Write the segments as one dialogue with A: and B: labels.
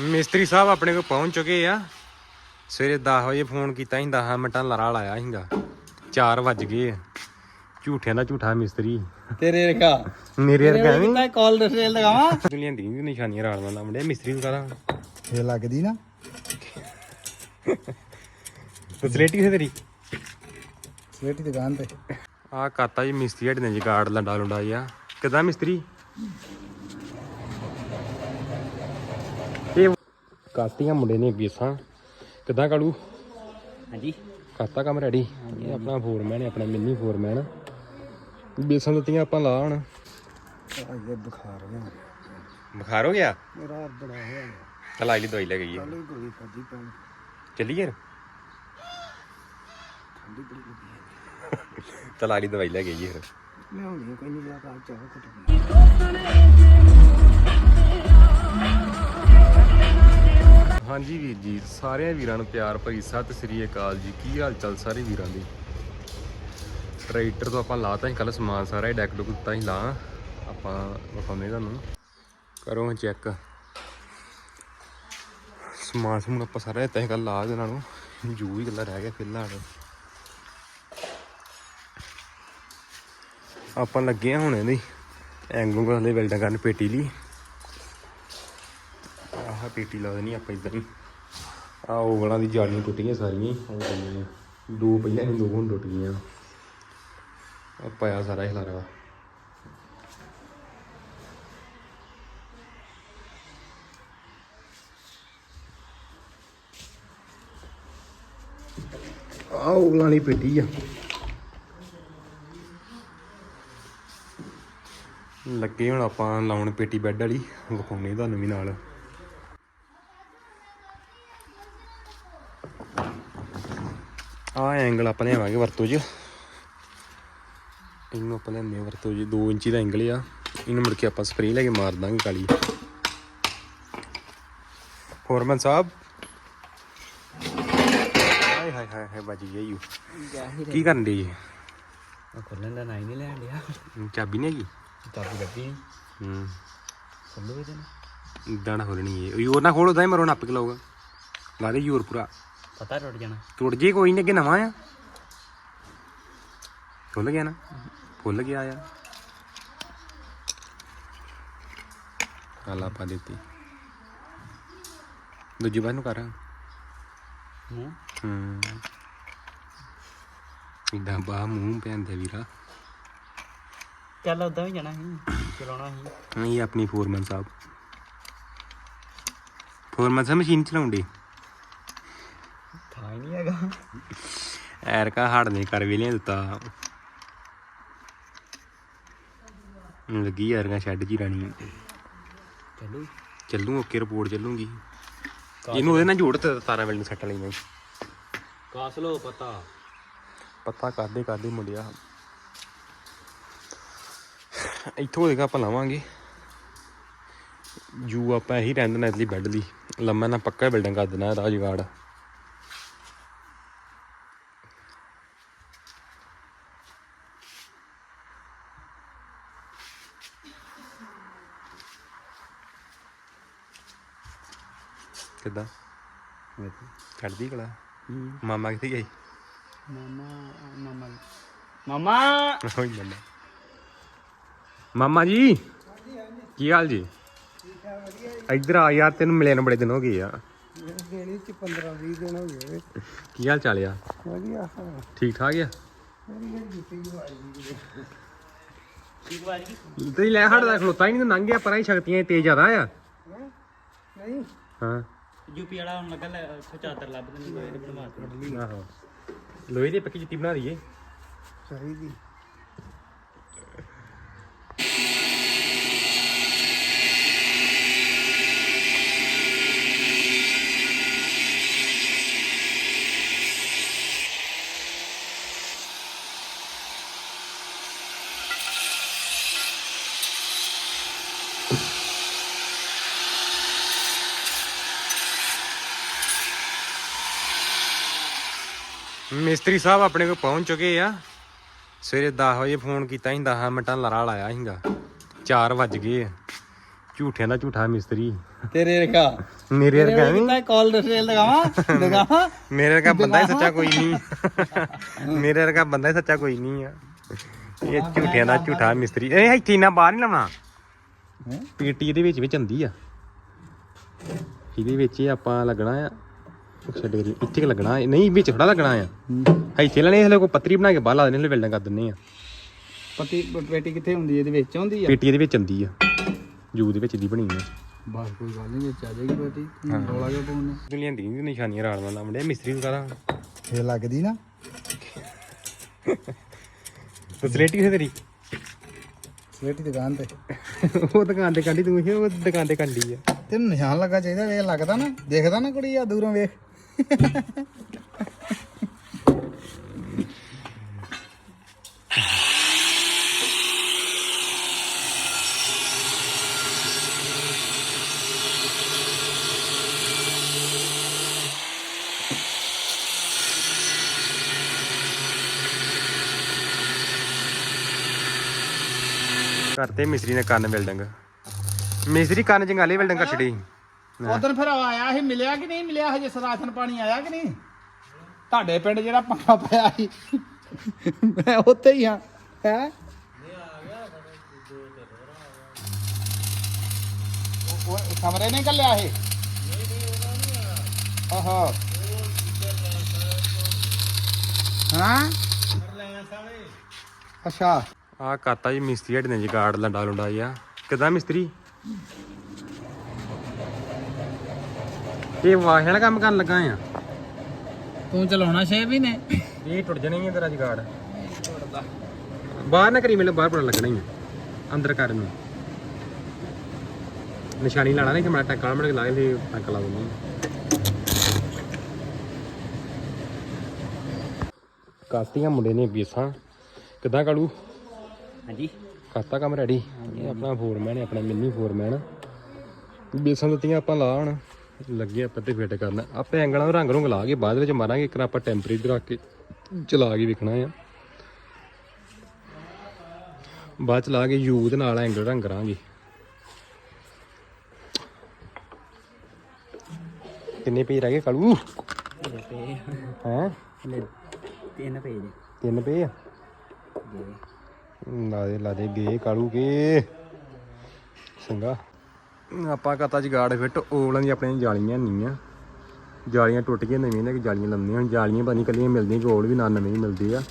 A: ਮਿਸਤਰੀ ਸਾਹਿਬ ਆਪਣੇ ਕੋਲ ਪਹੁੰਚ ਚੁੱਕੇ ਆ। ਸਵੇਰੇ 10 ਵਜੇ ਫੋਨ ਕੀਤਾ ਸੀ 10 ਮਿੰਟਾਂ ਲੜਾ ਲਾਇਆ ਸੀਗਾ। 4 ਵੱਜ ਗਏ ਆ। ਝੂਠਿਆਂ ਦਾ ਝੂਠਾ ਮਿਸਤਰੀ।
B: ਤੇਰੇ ਰਖਾ
A: ਮੇਰੇ ਵਰਗਾ ਵੀ
B: ਮੈਂ ਕਾਲ ਡਿਟੇਲ ਲਗਾਵਾਂ
A: ਦੁਨੀਆ ਦੀ ਨਹੀਂ ਨਿਸ਼ਾਨੀਆਂ ਰਾੜਨਾ ਲਾਉਂਦੇ ਮਿਸਤਰੀ ਨੂੰ ਕਹਦਾ।
B: ਇਹ ਲੱਗਦੀ ਨਾ।
A: ਫੈਸਿਲਿਟੀ ਹੈ ਤੇਰੀ?
B: ਸਵੇਟੀ ਦੁਕਾਨ ਤੇ।
A: ਆ ਕਾਤਾ ਜੀ ਮਿਸਤਰੀ ਹੱਡ ਨੇ ਜੀ ਕਾਰਡ ਲੰਡਾ ਲੁੰਡਾ ਜਿਹਾ। ਕਿਦਾਂ ਮਿਸਤਰੀ ਇਹ ਕਾਤੀਆਂ ਮੁੰਡੇ ਨੇ ਬੀਸਾਂ ਕਿਦਾਂ ਕਾਲੂ?
B: ਹਾਂਜੀ।
A: ਕਰਤਾ ਕੰਮ ਰੈਡੀ ਇਹ ਆਪਣਾ ਫੋਰਮੈਨ ਹੈ ਆਪਣਾ ਮਿੰਨੀ ਫੋਰਮੈਨ ਬੇਸਾਂ ਦਿੱਤੀਆਂ ਆਪਾਂ ਲਾ ਹੁਣ।
B: ਇਹ ਬੁਖਾਰ ਹੋ ਗਿਆ।
A: ਬੁਖਾਰ ਹੋ ਗਿਆ?
B: ਮੇਰਾ ਬੜਾ ਹੋਇਆ।
A: ਚਲ ਆਈ ਲਈ ਦਵਾਈ ਲੈ ਗਈ
B: ਗੋਲੀ ਖਾਦੀ ਪੈਣ
A: ਚੱਲੀਏ
B: ਠੰਡੀ ਬੜੀ ਲੱਗੀ
A: ਚਲ ਆਈ ਲਈ ਦਵਾਈ ਲੈ ਗਈ ਫਿਰ।
B: ਮੈਂ ਹੁਣੇ ਕੋਈ ਨਹੀਂ ਲਿਆ ਕਾਲ ਚਾਹ ਕੁੱਟ
A: ਹਾਂਜੀ ਵੀਰ ਜੀ, ਸਾਰਿਆਂ ਵੀਰਾਂ ਨੂੰ ਪਿਆਰ ਭਰੀ ਸਤਿ ਸ੍ਰੀ ਅਕਾਲ ਜੀ। ਕੀ ਹਾਲ ਚਾਲ ਸਾਰੇ ਵੀਰਾਂ ਦੇ? ਟਰੈਕਟਰ ਤੋਂ ਆਪਾਂ ਲਾਤਾ ਸੀ ਕੱਲ ਸਮਾਨ ਸਾਰਾ ਹੀ ਡੈਕ ਡੁਕ ਦਿੱਤਾ ਸੀ ਲਾ। ਆਪਾਂ ਵਿਖਾਉਂਦੇ ਤੁਹਾਨੂੰ। ਕਰੋ ਚੈੱਕ ਸਮਾਨ ਸਮੂਨ ਆਪਾਂ ਸਾਰਾ ਦਿੱਤਾ ਸੀ ਕੱਲ ਲਾ ਦੇ ਨਾਲ ਨੂੰ। ਜੂ ਹੀ ਗੱਲਾਂ ਰਹਿ ਗਿਆ ਫਿਲਹਾਲ। ਆਪਾਂ ਲੱਗੇ ਆ ਹੁਣ ਇਹਦੀ। ਐਂਗਲੋਂ ਹਲੇ ਵੈਲਡਿੰਗ ਕਰਨ ਪੇਟੀ ਲਈ। ਆਹ ਪੇਟੀ ਲਾ ਦੇਣੀ ਆਪਾਂ ਇਦਾਂ ਹੀ। ਆਹ ਓਵਲਾਂ ਦੀ ਜਾਲੀਆਂ ਟੁੱਟੀਆਂ ਸਾਰੀਆਂ ਹੀ, ਪਈਆਂ ਦੋ ਪਹਿਲਾਂ ਹੀ ਦੋ ਹੁਣ ਟੁੱਟ ਗਈਆਂ ਆ ਪਾਇਆ ਸਾਰਾ ਹਿਲਾਰਾ ਆਹ ਓਵਲਾਂ ਵਾਲੀ ਪੇਟੀ ਆ। ਲੱਗੇ ਹੁਣ ਆਪਾਂ ਲਾਉਣ ਪੇਟੀ ਬੈੱਡ ਵਾਲੀ ਵਿਖਾਉਣੇ ਤੁਹਾਨੂੰ ਵੀ ਨਾਲ। ਆ ਐਂਗਲ ਆਪਾਂ ਲਿਆਵਾਂਗੇ ਵਰਤੋਂ 'ਚ ਇਹਨੂੰ ਆਪਾਂ ਹਾਂ ਵਰਤੋਂ 'ਚ 2 ਇੰਚੀ ਦਾ ਐਂਗਲ ਆ ਇਹਨੂੰ ਮੁੜ ਕੇ ਆਪਾਂ ਸਪਰੇਅ ਲੈ ਕੇ ਮਾਰ ਦਾਂਗੇ ਕਾਲੀ ਫੋਰਮਨ ਸਾਹਿਬ ਹਾਏ ਹਾਏ ਹਾਏ ਹਾਏ ਬਾਜੀ ਗਈ ਯੂ ਕੀ ਕਰਨ ਦੇ ਜੀ
B: ਉਹ ਖੋਲਣ ਦਾ ਨਹੀਂ ਲੈਣ ਲਿਆ
A: ਚਾਬੀ ਨਹੀਂ ਹੈਗੀ
B: ਚਾਬੀ ਲੱਗੀ
A: ਹੂੰ
B: ਖੋਲੋ ਇਹਦੇ ਨਾਲ
A: ਇਦਾਂ ਨਾ ਖੋਲਣੀ ਹੈ ਯੂਰ ਨਾ ਖੋਲੋ ਤਾਂ ਹੀ ਮਰੋ ਨੱਪ ਕੇ ਲਾਊਗਾ ਲਾ ਦੇ ਯੂਰ ਪੂਰਾ
B: ਪਤਾ ਟੁੱਟ ਜਾਣਾ
A: ਟੁੱਟ ਜੇ ਕੋਈ ਨਹੀਂ ਅੱਗੇ ਨਵਾਂ ਆ। ਖੁੱਲ ਗਿਆ ਨਾ। ਖੁੱਲ ਗਿਆ ਆ। ਹਾਲਾ ਪਾ ਦਿੱਤੀ। ਦੂਜੀ ਬਾਰ ਨੂੰ ਕਰ।
B: ਹੂੰ
A: ਹੂੰ। ਇਦਾਂ ਬਾ ਮੂੰਹ ਪੈਂਦੇ ਵੀਰਾ।
B: ਚੱਲ ਉਦਾਂ ਵੀ ਜਾਣਾ ਸੀ ਚਲਾਉਣਾ ਸੀ।
A: ਇਹ ਆਪਣੀ ਫੋਰਮਨ ਸਾਹਿਬ। ਫੋਰਮਨ ਸਾਹਿਬ ਮਸ਼ੀਨ ਚਲਾਉਂਦੇ।
B: ਥਾਂ ਹੀ ਨਹੀਂ ਹੈਗਾ।
A: ਐਰਕਾ ਹੜ ਨੇ ਕਰ ਵੀ ਲਿਆ ਦਿੱਤਾ। ਲੱਗੀ ਐਰਕਾ ਸ਼ੈੱਡ ਜੀ ਰਾਣੀ।
B: ਚੱਲੂ।
A: ਚੱਲੂ ਓਕੇ ਰਿਪੋਰਟ ਚੱਲੂਗੀ। ਇਹਨੂੰ ਉਹਦੇ ਨਾਲ ਜੋੜ ਤੇ ਤਾਰਾਂ ਵੇਲ ਨੂੰ ਸੱਟ ਲਈ ਮੈਂ
B: ਕਾਸ ਲੋ ਪਤਾ।
A: ਪਤਾ ਕਰਦੇ ਕਰਦੇ ਮੁੰਡਿਆ ਇੱਥੋਂ ਹੋਏਗਾ ਆਪਾਂ ਲਾਵਾਂਗੇ। ਜੂ ਆਪਾਂ ਇਹੀ ਰਹਿੰਦੇ ਨੇ ਇਤਲੀ ਬੈੱਡ ਲਈ। ਲੰਮਾ ਨਾ ਪੱਕਾ ਬਿਲਡਿੰਗ ਕਰ ਦੇਣਾ ਰਾਹ ਕਿੱਦਾਂ? ਚੜਦੀ ਕਲਾ। ਮਾਮਾ ਕਿੱਥੇ ਗਈ
B: ਮਾਮਾ ਮਾਮਾ ਮਾਮਾ!
A: ਹੋਈ ਜਾਂਦਾ ਮਾਮਾ ਜੀ ਕੀ ਹਾਲ ਜੀ? ਇੱਧਰ ਆ ਯਾਰ ਤੈਨੂੰ ਮਿਲਿਆ ਨੂੰ ਬੜੇ ਦਿਨ ਹੋ ਗਏ ਆ।
B: ਦੇਣੀ ਚ 15 20 ਦਿਨ ਹੋ ਗਏ।
A: ਕੀ ਹਾਲ ਚਾਲ ਆ?
B: ਵਧੀਆ।
A: ਠੀਕ ਠਾਕ ਆ?
B: ਠੀਕ ਵਾਰ ਕੀ
A: ਤੇ ਲੈ ਹਟਦਾ ਖਲੋਤਾ ਹੀ ਨਹੀਂ ਲੰਘ ਗਿਆ ਪਰਾਂ ਹੀ ਸ਼ਕਤੀਆਂ ਤੇਜ਼ ਜ਼ਿਆਦਾ ਆ।
B: ਨਹੀਂ।
A: ਹਾਂ।
B: ਯੂਪੀ ਵਾਲਾ ਹੁਣ ਲੱਗਾ ਲੈ ਚਾਦਰ ਲੱਭਦੇ ਨੇ ਲੋਹੇ ਦੇ ਬਣਵਾ ਕੇ
A: ਆਹੋ। ਲੋਹੇ ਦੀ ਪੱਕੀ ਜੁੱਤੀ ਬਣਾ ਦਈਏ।
B: ਸਹੀ
A: ਮਿਸਤਰੀ ਸਾਹਿਬ ਆਪਣੇ ਕੋਲ ਪਹੁੰਚ ਚੁੱਕੇ ਆ। ਸਵੇਰੇ 10 ਵਜੇ ਫੋਨ ਕੀਤਾ ਸੀ 10 ਮਿੰਟਾਂ ਲੜਾ ਲਾਇਆ ਸੀਗਾ। 4 ਵੱਜ ਗਏ ਆ। ਝੂਠਿਆਂ ਦਾ ਝੂਠਾ ਮਿਸਤਰੀ।
B: ਤੇਰੇ ਰਖਾ
A: ਮੇਰੇ ਵਰਗਾ ਨਹੀਂ।
B: ਕਿਤਾ ਕਾਲ ਡਿਟੇਲ ਲਗਾਵਾਂ ਲਗਾਵਾਂ
A: ਮੇਰੇ ਵਰਗਾ ਬੰਦਾ ਹੀ ਸੱਚਾ ਕੋਈ ਨਹੀਂ। ਮੇਰੇ ਵਰਗਾ ਬੰਦਾ ਹੀ ਸੱਚਾ ਕੋਈ ਨਹੀਂ ਆ। ਇਹ ਝੂਠਿਆਂ ਦਾ ਝੂਠਾ ਮਿਸਤਰੀ। ਇਹ ਇੱਥੇ ਨਾ ਬਾਹਰ ਨਹੀਂ ਲਾਉਣਾ? ਪੀਟੀ ਇਹਦੇ ਵਿੱਚ ਵਿੱਚ ਹੁੰਦੀ ਆ। ਇਹਦੇ ਵਿੱਚ ਹੀ ਆਪਾਂ ਲੱਗਣਾ ਆ। ਛੱਡ ਕੇ ਇੱਥੇ ਕਿ ਲੱਗਣਾ? ਇਹ ਨਹੀਂ ਵਿੱਚ ਥੋੜਾ ਲੱਗਣਾ ਆ। ਇੱਥੇ ਲੈਣੇ ਹਲੇ ਕੋ ਪੱਤਰੀ ਬਣਾ ਕੇ ਬਾਹਰ ਲਾ ਦੇਣੇ ਹਲੇ ਵੈਲਡਿੰਗ ਕਰ ਦਿੰਨੇ ਆ।
B: ਪਤੀ ਬੇਟੀ ਕਿੱਥੇ ਹੁੰਦੀ ਇਹਦੇ ਵਿੱਚ ਆਉਂਦੀ ਆ?
A: ਪੀਟੀ ਇਹਦੇ ਵਿੱਚ ਹੁੰਦੀ ਆ। ਜੂ ਦੇ ਵਿੱਚ ਦੀ ਬਣੀ ਆ।
B: ਬਸ ਕੋਈ ਗੱਲ ਨਹੀਂ ਵਿੱਚ ਆ ਜਾਏਗੀ ਬੇਟੀ ਰੋਲਾ ਕਿਉਂ ਪਾਉਣੇ
A: ਦੁਨੀਆ ਦੀ ਨਿਸ਼ਾਨੀਆਂ ਰਾੜ ਨਾਲ ਲਾਉਂਦੇ ਮਿਸਤਰੀ ਨੂੰ ਕਹਦਾ
B: ਫੇ ਲੱਗਦੀ ਨਾ।
A: ਫੈਸਿਲਿਟੀ ਹੈ ਤੇਰੀ?
B: ਸਵੇਟੀ ਦੁਕਾਨ ਤੇ।
A: ਉਹ ਦੁਕਾਨ ਤੇ ਕੰਡੀ ਤੂੰ ਹੀ ਉਹ ਦੁਕਾਨ ਤੇ ਕੰਡੀ ਆ।
B: ਤੈਨੂੰ ਨਿਸ਼ਾਨ ਲੱਗਾ ਚਾਹੀਦਾ ਵੇਖ ਲੱਗਦਾ ਨਾ ਦੇਖਦਾ ਨਾ ਕੁੜੀ ਆ ਦੂਰੋਂ ਵੇਖ।
A: ਕਰਤੇ ਮਿਸਤਰੀ ਨੇ ਕੰਨ ਬਿਲਡਿੰਗ ਮਿਸਤਰੀ ਕੰਨ ਜੰਗਾਲੇ ਬਿਲਡਿੰਗ ਕਰ ਛੜੀ
B: ਉਦੋਂ ਫਿਰ ਆਇਆ ਸੀ ਮਿਲਿਆ ਕਿ ਨਹੀਂ? ਮਿਲਿਆ ਹਜੇ ਸਰਾਸਨ ਪਾਣੀ ਆਇਆ ਕਿ ਨਹੀਂ? ਤੁਹਾਡੇ ਪਿੰਡ ਜਿਹੜਾ ਪੰਗਾ ਪਿਆ ਸੀ। ਮੈਂ ਉੱਥੇ ਹੀ ਹਾਂ ਹੈ? ਉਹ ਕਮਰੇ ਨੇ ਕੱਲਿਆ ਇਹ? ਆਹਾ। ਹਾਂ? ਅੱਛਾ।
A: ਆ ਕਾਤਾ ਜੀ ਮਿਸਤਰੀ ਹੱਡ ਨੇ ਜੀ ਗਾਰਡ ਲੰਡਾ ਲੁੰਡਾ ਆ ਕਿਦਾਂ ਮਿਸਤਰੀ? ਇਹ ਵਾਹਿਆ ਵਾਲਾ ਕੰਮ ਕਰਨ ਲੱਗਾ ਆ।
B: ਤੂੰ ਚਲਾਉਣਾ ਛੇ ਵੀ ਨੇ?
A: ਇਹ ਟੁੱਟ ਜਾਣਾ ਹੀ ਆ ਤੇਰਾ ਜਗਾੜ। ਬਾਹਰ ਨਾ ਕਰੀ ਮੈਨੂੰ ਬਾਹਰ ਪੜਾ ਲੱਗਣਾ ਹੀ ਆ ਅੰਦਰ ਕਰ ਨੂੰ ਨਿਸ਼ਾਨੀ ਲਾਣਾ ਨਹੀਂ ਕਿ ਮੈਂ ਟੱਕਾ ਮੜ ਕੇ ਲਾ ਕੇ ਟੱਕ ਲਾ ਦਿੰਦਾ। ਕਾਤੀਆਂ ਮੁੰਡੇ ਨੇ ਬੀਸਾਂ। ਕਿਦਾਂ ਕਾਲੂ?
B: ਹਾਂਜੀ।
A: ਕਰਤਾ ਕੰਮ ਰੈਡੀ ਇਹ ਆਪਣਾ ਫੋਰਮੈਨ ਹੈ ਆਪਣਾ ਮਿੰਨੀ ਫੋਰਮੈਨ ਬੇਸਾਂ ਦਿੱਤੀਆਂ ਆਪਾਂ ਲਾ ਹੁਣ। ਲੱਗੇ ਆਪਾਂ ਤੇ ਫਿੱਟ ਕਰਨਾ। ਆਪੇ ਐਂਗਲਾਂ ਨੂੰ ਰੰਗ ਰੁੰਗ ਲਾ ਕੇ ਬਾਅਦ ਵਿੱਚ ਮਾਰਾਂਗੇ ਇੱਕ ਆਪਾਂ ਟੈਂਪਰੇਚਰ ਰੱਖ ਕੇ ਚਲਾ ਕੇ ਵੇਖਣਾ ਆ। ਬਾਅਦ ਚ ਲਾ ਕੇ ਯੂ ਦੇ ਨਾਲ ਐਂਗਲ ਰੰਗ ਕਰਾਂਗੇ। ਕਿੰਨੇ ਪੇਜ ਰਹਿ ਗਏ ਕਾਲੂ? ਹੈ?
B: ਤਿੰਨ ਪੇਜ
A: ਤਿੰਨ ਪੇਜ ਆ? ਲਾ ਦੇ ਲਾ ਦੇ ਗੇ ਕਾਲੂ ਕੇ ਸੰਗਾ ਆਪਾਂ ਕਹਤਾ ਜਗਾੜ ਫਿੱਟ ਓਵਲਾਂ ਦੀ ਆਪਣੀਆਂ ਜਾਲੀਆਂ ਨਹੀਂ ਆ ਜਾਲੀਆਂ ਟੁੱਟ ਗਈਆਂ ਨਵੀਆਂ ਨੇ ਕਿ ਜਾਲੀਆਂ ਲੰਮੀਆਂ ਹੁਣ। ਜਾਲੀਆਂ ਪਤਾ ਨਹੀਂ ਕੱਲੀਆਂ ਮਿਲਦੀਆਂ ਗੋਲ ਵੀ, ਨਾ ਨਵੇਂ ਹੀ ਮਿਲਦੇ ਆ।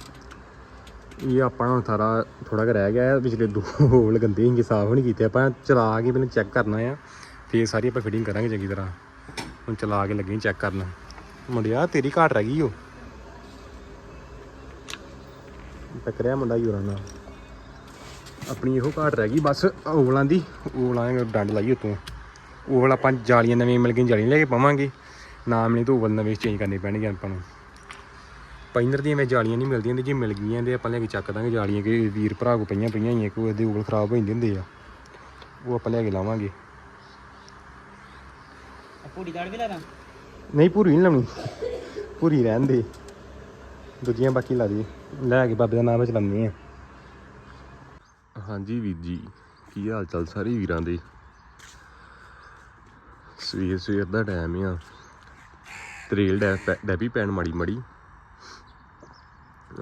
A: ਇਹ ਆਪਾਂ ਹੁਣ ਸਾਰਾ ਥੋੜਾ ਜਿਹਾ ਰਹਿ ਗਿਆ ਪਿਛਲੇ ਦੋ ਹੋਲ ਗੰਦੇ ਹੀ ਸਾਫ਼ ਨਹੀਂ ਕੀਤੇ। ਆਪਾਂ ਚਲਾ ਕੇ ਪਹਿਲਾਂ ਚੈੱਕ ਕਰਨਾ ਆ, ਫੇਰ ਸਾਰੀ ਆਪਾਂ ਫਿਟਿੰਗ ਕਰਾਂਗੇ ਚੰਗੀ ਤਰ੍ਹਾਂ। ਹੁਣ ਚਲਾ ਕੇ ਲੱਗੇ ਚੈੱਕ ਕਰਨ। ਮੁੰਡਿਆ ਤੇਰੀ ਘਾਟ ਰਹਿ ਗਈ ਓ। ਟੱਕਰਿਆ ਮੁੰਡਾ ਯੂਰਾਂ ਨਾਲ। ਆਪਣੀ ਇਹੋ ਘਾਟ ਰਹਿ ਗਈ ਬਸ ਓਵਲਾਂ ਦੀ। ਓਵਲਾਂ ਦੇ ਡੰਡ ਲਾਈ ਉਤੋਂ। ਓਵਲ ਆਪਾਂ ਜਾਲੀਆਂ ਨਵੀਆਂ ਮਿਲ ਗਈਆਂ ਜਾਲੀਆਂ ਲੈ ਕੇ ਪਾਵਾਂਗੇ। ਨਾ ਮਿਲੀ ਤਾਂ ਓਵਲ ਨਵੇਂ ਚੇਂਜ ਕਰਨੇ ਪੈਣਗੇ ਆਪਾਂ ਨੂੰ। ਪਾਈਨਰ ਦੀਆਂ ਵਿੱਚ ਜਾਲੀਆਂ ਨਹੀਂ ਮਿਲਦੀਆਂ ਤੇ ਜੇ ਮਿਲ ਗਈਆਂ ਤੇ ਆਪਾਂ ਲੈ ਕੇ ਚੱਕ ਦਾਂਗੇ ਜਾਲੀਆਂ ਕਿ ਵੀਰ ਭਰਾ ਕੋ ਪਈਆਂ ਪਈਆਂ ਹੀ ਕੋਈ ਇਹਦੇ ਓਵਲ ਖਰਾਬ ਹੋ ਜਾਂਦੇ ਹੁੰਦੇ ਆ। ਉਹ ਆਪਾਂ ਲੈ ਕੇ ਲਾਵਾਂਗੇ।
B: ਪੂੜੀ ਦਾੜ ਵੀ ਲਾਦਾ
A: ਨਹੀਂ ਪੂਰੀ ਨਹੀਂ ਲਾਉਣੀ। ਪੂਰੀ ਰਹਿਣ ਦੇ। ਦੂਜੀਆਂ ਬਾਕੀ ਲਾ ਦੇ। ਲੈ ਕੇ ਬਾਬੇ ਦਾ ਨਾਮ ਚਲਾਉਂਦੇ ਆ। ਹਾਂਜੀ ਵੀਰ ਜੀ, ਕੀ ਹਾਲ ਚਾਲ ਸਾਰੇ ਵੀਰਾਂ ਦੇ? ਸਵੇਰ ਸਵੇਰ ਦਾ ਟਾਈਮ ਆ। ਤਰੇਲ ਡੈ ਪੈ- ਡੈਬੀ ਪੈਣ ਮਾੜੀ ਮਾੜੀ।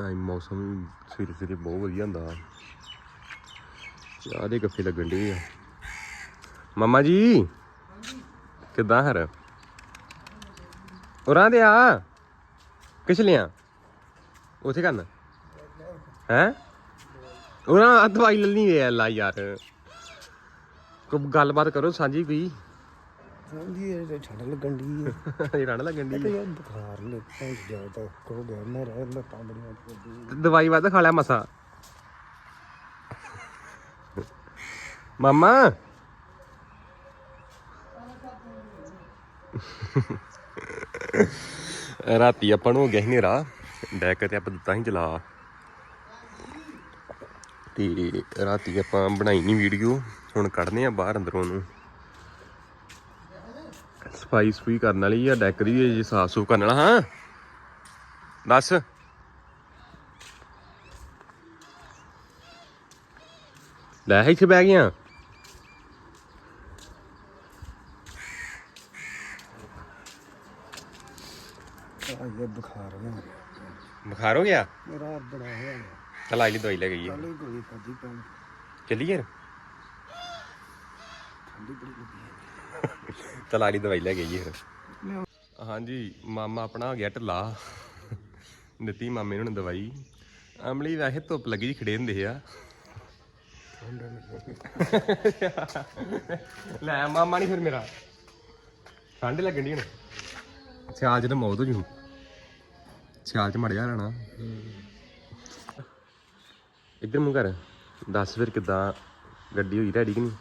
A: ਆਈ ਮੌਸਮ ਸਵੇਰੇ ਸਵੇਰੇ ਬਹੁਤ ਵਧੀਆ ਹੁੰਦਾ। ਚਾਹ ਦੇ ਗੱਫੇ ਲੱਗਣ ਦੇ ਆ। ਮਮਾ ਜੀ, ਕਿਦਾਂ ਹਰ? ਉਰਾਂ ਦੇ ਆ। ਕਿਛ ਲਿਆ? ਉਥੇ ਕਰਨ? ਹੈ? ਉਰਾਂ ਦਵਾਈ ਲੱਲੀ ਵੇ ਅੱਲਾ ਯਾਰ। ਕੋਈ ਗੱਲਬਾਤ ਕਰੋ ਸਾਂਝੀ ਕੋਈ।
B: ਹੁੰਦੀ ਹੈ ਛੱਡ ਲੱਗਣ ਦੀ
A: ਇਹ ਰਣ ਲੱਗਣ ਦੀ
B: ਯਾਰ ਬੁਖਾਰ ਨੇ ਪਹੁੰਚ ਜਾ ਤਾਂ ਕੋ ਗਿਆ ਮੈਂ ਰਹਿ ਲੱਤਾਂ ਬੜੀਆਂ ਫੁੱਲਦੀ
A: ਦਵਾਈ ਵੱਧ ਖਾ ਲਿਆ ਮਸਾ। ਮਾਮਾ। ਰਾਤੀ ਆਪਾਂ ਨੂੰ ਹੋ ਗਿਆ ਸੀ ਹਨੇਰਾ। ਡੈਕ ਤੇ ਆਪਾਂ ਦਿੱਤਾ ਸੀ ਜਲਾ ਤੇ ਰਾਤੀ ਆਪਾਂ ਬਣਾਈ ਨਹੀਂ ਵੀਡੀਓ ਹੁਣ ਕੱਢਨੇ ਆ ਬਾਹਰ ਅੰਦਰੋਂ ਨੂੰ ਸਫ਼ਾਈ ਸਫੂਈ ਕਰਨ ਵਾਲੀ ਆ ਡੈਕ ਦੀ ਜੇ ਸਾਫ਼ ਸੂਫ ਕਰਨ ਵਾਲਾ ਹਾਂ? ਦੱਸ। ਲੈ ਇੱਥੇ ਬਹਿ ਗਿਆ
C: ਅਜੇ ਬੁਖਾਰ ਹੋ ਗਿਆ।
A: ਬੁਖਾਰ ਹੋ ਗਿਆ?
C: ਮੇਰਾ ਬੜਾ ਹੋਇਆ।
A: ਚਲ ਆਈ ਦਵਾਈ ਲੈ ਗਈ
C: ਕੱਲ ਹੀ ਗੋਲੀ ਖਾਦੀ ਪੈਣ
A: ਚੱਲੀਏ
C: ਠੰਡੀ ਬੜੀ ਲੱਗੀ
A: ਚਲ ਆਈ ਦਵਾਈ ਲੈ ਗਈ ਫਿਰ। ਹਾਂਜੀ ਮਾਮਾ ਆਪਣਾ ਹੋ ਗਿਆ ਢਿੱਲਾ। ਦਿੱਤੀ ਮਾਮੇ ਨੂੰ ਦਵਾਈ। ਅਮਲੀ ਵੈਸੇ ਧੁੱਪ ਲੱਗੀ ਜੀ ਖੜੇ ਹੁੰਦੇ ਆ। ਲੈ ਮਾਮਾ ਨਹੀਂ ਫਿਰ ਮੇਰਾ। ਠੰਡ ਲੱਗਣ ਦੀ ਹੁਣ। ਸਿਆਲ ਚ ਤਾਂ ਮੌਤ ਹੋ ਜੂ। ਸਿਆਲ ਚ ਮੜ ਜਾ ਰਹਿਣਾ। ਇੱਧਰ ਮੂੰਹ ਕਰ। ਦੱਸ ਫਿਰ ਕਿੱਦਾਂ ਗੱਡੀ ਹੋਈ ਰੈਡੀ ਕਿ ਨਹੀਂ?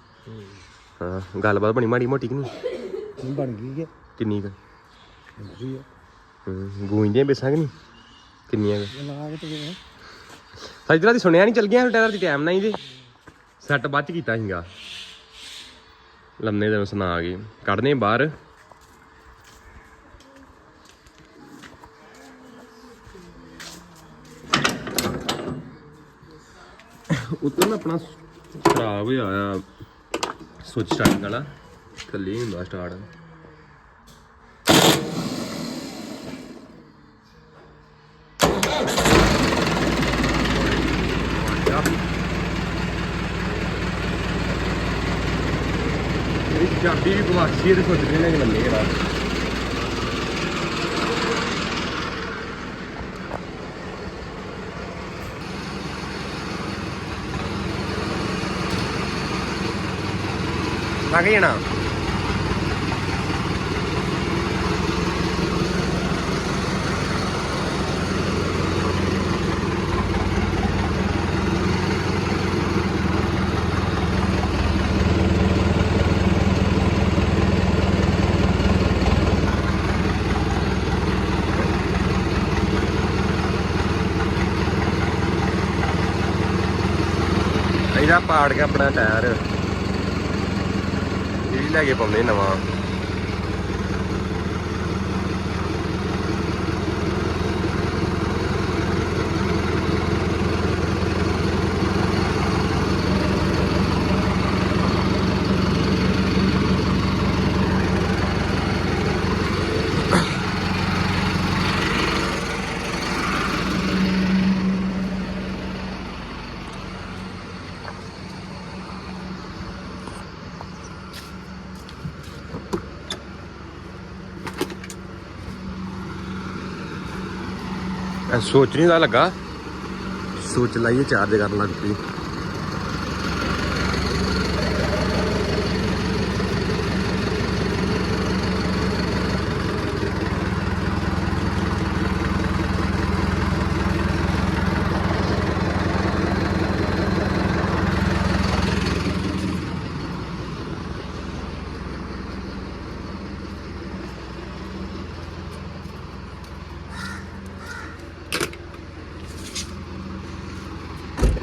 A: ਹਾਂ। ਗੱਲਬਾਤ ਬਣੀ ਮਾੜੀ ਮੋਟੀ ਕਿ ਨਹੀਂ?
C: ਬਣ ਗਈ ਹੈ।
A: ਕਿੰਨੀ ਕੁ?
C: ਹੁੰਦੀ ਹੈ।
A: ਹੂੰ ਗੂੰਜਦੀਆਂ ਬੇਸਾਂ ਕਿ ਨਹੀਂ? ਕਿੰਨੀਆਂ ਕੁ?
C: ਲਾ ਕੇ ਤੇ
A: ਸਜਦਰਾ ਦੀ ਸੁਣਿਆ ਨਹੀਂ ਚੱਲ ਗਿਆ ਟਾਇਰ ਦੀ ਟਾਈਮ ਨਹੀਂ ਜੇ ਸੈੱਟ ਬਾਅਦ ਚ ਕੀਤਾ ਸੀਗਾ। ਲੰਮੇ ਦਿਨ ਸੁਣਾ ਆ ਗਏ ਕੱਢਨੇ ਬਾਹਰ। ਆਪਣਾ ਖਰਾਬ ਹੋਇਆ ਆ ਸੁੱਚ ਸਟਾਰਟਿੰਗ ਵਾਲਾ ਥੱਲੇ ਹੀ ਹੁੰਦਾ ਸਟਾਰਟ। ਚਾਬੀ ਵੀ ਗਵਾਚੀ ਤੇ ਸੋਚਦੇ ਨੇ ਕਿ ਬੰਦੇ ਕਿਹੜਾ ਲੱਗ ਇਹਦਾ ਪਾੜ ਕੇ ਆਪਣਾ ਟਾਇਰ ਇਹ ਵੀ ਲੈ ਕੇ ਪਾਉਂਦੇ ਨਵਾਂ। ਸੋਚ ਨਹੀਂ ਦਾ ਲੱਗਾ। ਸੋਚ ਲਾਈਏ ਚਾਰਜ ਕਰਨ ਲੱਗ ਪਈ।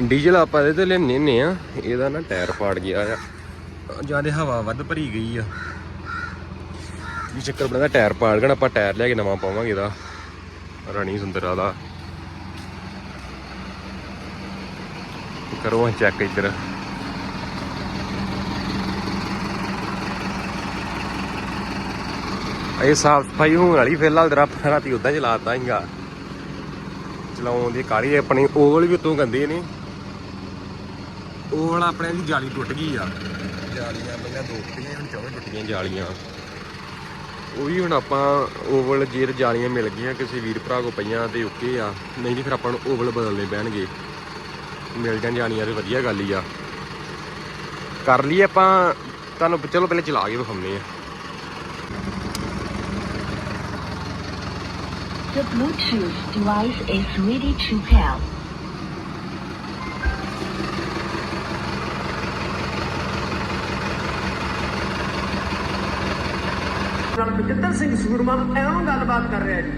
A: ਡੀਜ਼ਲ ਆਪਾਂ ਇਹਦੇ ਤੇ ਲੈਣੇ ਹੁੰਦੇ ਆ। ਇਹਦਾ ਨਾ ਟਾਇਰ ਪਾੜ ਗਿਆ ਆ। ਜ਼ਿਆਦਾ ਹਵਾ ਵੱਧ ਭਰੀ ਗਈ ਆ। ਇਹ ਚੱਕਰ ਬਣਦਾ, ਟਾਇਰ ਪਾੜ ਗਣਾ ਆਪਾਂ ਟਾਇਰ ਲੈ ਕੇ ਨਵਾਂ ਪਾਵਾਂਗੇ ਇਹਦਾ। ਰਣੀ ਸੁੰਦਰਾ ਦਾ। ਕਰੋ ਚੈੱਕ ਇੱਧਰ। ਇਹ ਸਾਫ਼ ਸਫ਼ਾਈ ਹੋਣ ਵਾਲੀ ਫਿਲਹਾਲ ਦਰਾ ਰਾਤੀ ਉਦਾਂ ਚਲਾਤਾ ਹੀਗਾ ਚਲਾਉਣ ਦੀ ਕਾਲੀ ਆਪਣੀ ਓਵਲ ਵੀ ਉਤੋਂ ਗੰਦੇ ਨੇ ਓਵਲ ਆਪਣੇ ਦੀ ਜਾਲੀ ਟੁੱਟ ਗਈ ਆ। ਜਾਲੀਆਂ ਪਹਿਲਾਂ ਦੋ ਟੁੱਟੀਆਂ ਹੁਣ ਚੌਵੇਂ ਟੁੱਟ ਗਈਆਂ ਜਾਲੀਆਂ। ਉਹ ਵੀ ਹੁਣ ਆਪਾਂ ਓਵਲ ਜੇਰ ਜਾਲੀਆਂ ਮਿਲ ਗਈਆਂ ਕਿਸੇ ਵੀਰ ਭਰਾ ਕੋ ਪਈਆਂ ਤੇ ਓਕੇ ਆ। ਨਹੀਂ ਜੀ ਫਿਰ ਆਪਾਂ ਨੂੰ ਓਵਲ ਬਦਲਨੇ ਪੈਣਗੇ। ਮਿਲ ਜਾਣ ਜਾਲੀਆਂ ਤੇ ਵਧੀਆ ਗੱਲ ਹੀ ਆ। ਕਰ ਲਈ ਆਪਾਂ ਤੁਹਾਨੂੰ ਚਲੋ ਪਹਿਲੇ ਚਲਾ ਕੇ ਵਿਖਾਉਂਦੇ ਆ।
D: The Bluetooth device is ready to pair.
C: Bachittar Singh ਸੂਰਮਾ ਐਵੇਂ ਗੱਲਬਾਤ ਕਰ ਰਿਹਾ ਜੀ।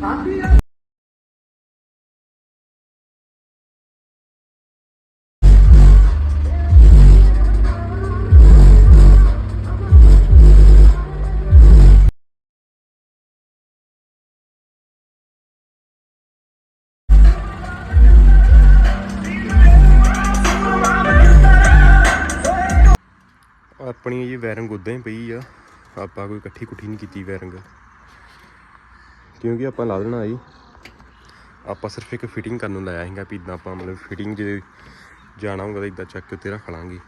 C: ਸਾਥੀ
A: ਆਪਣੀ ਜੀ ਵੈਰਿੰਗ ਉਦਾਂ ਹੀ ਪਈ ਆ। ਆਪਾਂ ਕੋਈ ਇਕੱਠੀ ਕੁੱਠੀ ਨਹੀਂ ਕੀਤੀ ਵੈਰਿੰਗ। ਕਿਉਂਕਿ ਆਪਾਂ ਲਾ ਦੇਣਾ ਜੀ। ਆਪਾਂ ਸਿਰਫ ਇੱਕ ਫਿਟਿੰਗ ਕਰਨ ਨੂੰ ਲਾਇਆ ਸੀਗਾ ਵੀ ਇਦਾਂ ਆਪਾਂ ਮਤਲਬ ਫਿਟਿੰਗ ਜੇ ਜਾਣਾ ਹੋਊਗਾ ਤਾਂ ਇਦਾਂ ਚੱਕ ਕੇ ਉੱਤੇ ਰੱਖ ਲਾਂਗੇ।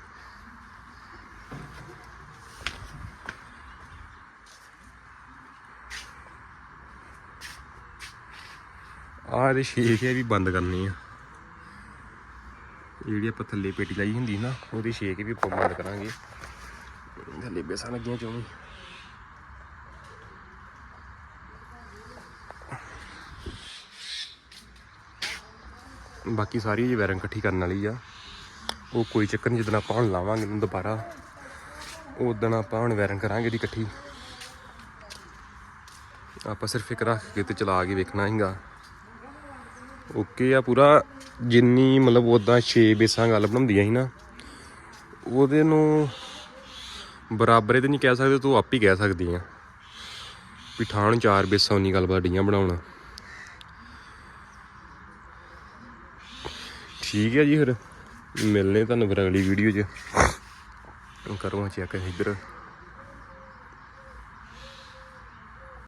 A: ਆਹ ਇਹਦੇ ਸ਼ੇਕ ਹੈ ਵੀ ਬੰਦ ਕਰਨੀ ਆ। ਜਿਹੜੀ ਆਪਾਂ ਥੱਲੇ ਪੇਟੀ ਲਾਈ ਹੁੰਦੀ ਨਾ, ਉਹਦੀ ਸ਼ੇਕ ਵੀ ਆਪਾਂ ਬੰਦ ਕਰਾਂਗੇ। ਥੱਲੇ ਬੇਸਾਂ ਲੱਗੀਆਂ ਚੋਂ ਬਾਕੀ ਸਾਰੀ ਜੀ ਵਾਇਰਿੰਗ ਇਕੱਠੀ ਕਰਨ ਵਾਲੀ ਆ। ਉਹ ਕੋਈ ਚੱਕਰ ਨਹੀਂ ਜਦੋਂ ਆਪਾਂ ਹੁਣ ਲਾਵਾਂਗੇ ਇਹਨੂੰ ਦੁਬਾਰਾ ਉਦੋਂ ਆਪਾਂ ਹੁਣ ਵਾਇਰਿੰਗ ਕਰਾਂਗੇ ਇਹਦੀ ਇਕੱਠੀ। ਆਪਾਂ ਸਿਰਫ ਇੱਕ ਰੱਖ ਕੇ ਤੇ ਚਲਾ ਕੇ ਵੇਖਣਾ ਹੈਗਾ ਓਕੇ ਆ ਪੂਰਾ, ਜਿੰਨੀ ਮਤਲਬ ਉਦਾਂ 6 ਬੇਸਾਂ ਗੱਲ ਬਣਾਉਂਦੀਆਂ ਸੀ ਨਾ, ਉਹਦੇ ਨੂੰ ਬਰਾਬਰੇ ਤੇ ਨਹੀਂ ਕਹਿ ਸਕਦੇ, ਤੂੰ ਆਪ ਹੀ ਕਹਿ ਸਕਦੀ ਆ। ਵੀ ਠਾਣ ਚਾਰ ਬੇਸਾਂ ਉਨੀ ਗੱਲ ਬਾਡੀਆਂ ਬਣਾਉਣਾ। ਠੀਕ ਹੈ ਜੀ ਫਿਰ। ਮਿਲਨੇ ਤੁਹਾਨੂੰ ਫਿਰ ਅਗਲੀ ਵੀਡੀਓ 'ਚ। ਕਰੋ ਚੈੱਕ ਇੱਧਰ।